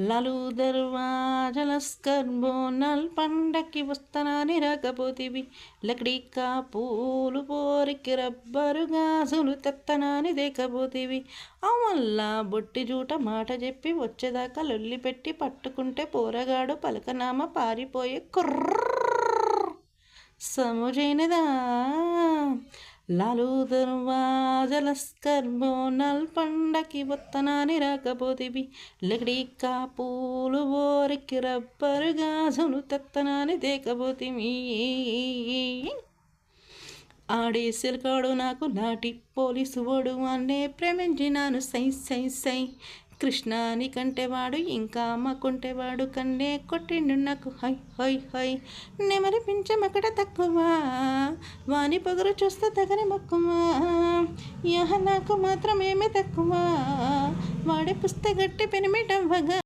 లలు దర్వాజలస్కర్ బోనల్ పండక్కి వస్తనాని రాకపోతివి. లకడికా పూలు పోరికి రబ్బరు గాజులు తెత్తనాని దేకపోతివి. అవల్లా బొట్టి జూట మాట చెప్పి వచ్చేదాకా లొల్లి పెట్టి పట్టుకుంటే పోరగాడు పలకనామ పారిపోయే కుర్ర సమజైనదా? లాలు దర్వాజలస్కర్ బోనల్ పండకి వత్తనాని రాకపోతివి. లకడికా పూలు ఓరికి రబ్బరు గాజును తెత్తనాని దేకపోతివి ఆడే సిలకాడు నాకు నాటి పోలీసు ఓడు అన్నే ప్రేమించినాను సై సై సై. కృష్ణాని కంటేవాడు ఇంకా అమ్మ కొంటేవాడు కన్నే కొట్టిండు నాకు. హై హై హై నెమలి పించమక్కడ తక్కువ? వాని పొగరు చూస్తే తగని మక్కువ? యహ నాకు మాత్రం ఏమి తక్కువ? వాడి పుస్తగట్టి పెనిమిటవ్వగా